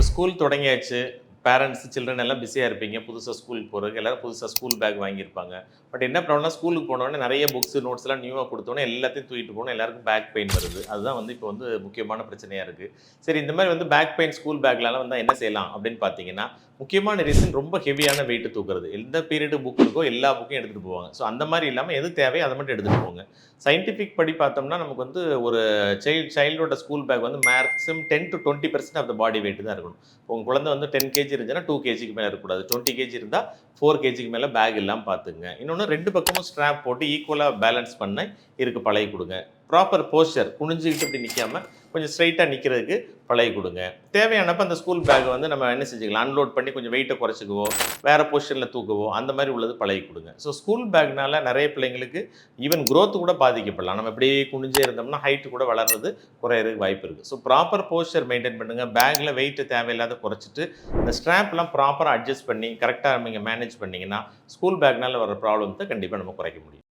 இப்போ ஸ்கூல் தொடங்கியாச்சு. Parents children எல்லாம் பிஸியாக இருப்பீங்க. புதுசாக ஸ்கூல் போகிறதுக்கு எல்லாரும் புதுசாக ஸ்கூல் பேக் வாங்கியிருப்பாங்க. பட் என்ன ப்ராப்ளம்னா ஸ்கூலுக்கு போனோடனே நிறைய புக்ஸ் நோட்ஸ்லாம் நியூவாக கொடுத்தோன்னே எல்லாத்தையும் தூக்கிட்டு போகணும். எல்லாருக்கும் பேக் பெயின் வருது. அதுதான் வந்து இப்போ வந்து முக்கியமான பிரச்சனையாக இருக்குது சரி இந்த மாதிரி வந்து பேக் பெயின் ஸ்கூல் பேக்லாம் வந்து என்ன செய்யலாம் அப்படின்னு பார்த்தீங்கன்னா முக்கியமான ரீசன் ரொம்ப ஹெவியான வெயிட்டு தூக்குறது. எந்த பீரியடு புக் இருக்கோ எல்லா புக்கையும் எடுத்துகிட்டு போவாங்க. ஸோ அந்த மாதிரி இல்லாமல் எது தேவையோ அதை மட்டும் எடுத்துகிட்டு போவாங்க சயின்டிஃபிக் படி பார்த்தோம்னா நமக்கு வந்து ஒரு சைல்ட் சைல்டோட ஸ்கூல் பேக் வந்து maximum ten to twenty percent of the body weight தான் இருக்கணும். உங்கள் குழந்தை வந்து டென் கேஜி இருந்துச்சுன்னா டூ கேஜிக்கு மேலே இருக்கக்கூடாது. டுவெண்ட்டி கேஜி இருந்தால் ஃபோர் கேஜிக்கு மேலே பேக் இல்லாமல் பார்த்துங்க இன்னொன்று ரெண்டு பக்கமும் ஸ்ட்ராப் போட்டு ஈக்குவலாக பேலன்ஸ் பண்ண இருக்கு பழகி கொடுங்க. ப்ராப்பர் போஸ்டர் குனிஞ்சிக்கிட்டு இப்படி நிற்காம கொஞ்சம் ஸ்ட்ரைட்டாக நிற்கிறதுக்கு பழகி கொடுங்க. தேவையானப்போ அந்த ஸ்கூல் பேக்கை வந்து நம்ம என்ன செஞ்சுக்கலாம்? அன்லோட் பண்ணி கொஞ்சம் வெயிட்டை குறைச்சிக்குவோ வேறு பொசிஷனில் தூக்குவோ அந்த மாதிரி உள்ளது பழகி கொடுங்க. ஸோ ஸ்கூல் பேக்னால நிறைய பிள்ளைங்களுக்கு ஈவன் க்ரோத் கூட பாதிக்கப்படலாம். நம்ம இப்படியே குனிஞ்சே இருந்தோம்னா ஹைட்டு கூட வளர்றது குறையிறதுக்கு வாய்ப்பு இருக்குது ஸோ ப்ராப்பர் போஸ்டர் மெயின்டைன் பண்ணுங்கள் பேக்கில் வெயிட்டு தேவையில்லாத குறைச்சிட்டு இந்த ஸ்ட்ராப்லாம் ப்ராப்பராக அட்ஜஸ்ட் பண்ணி கரெக்டாக நீங்கள் மேனேஜ் பண்ணிங்கன்னா ஸ்கூல் பேக்னால வர ப்ராப்ளத்தை கண்டிப்பாக நம்ம குறைக்க முடியும்.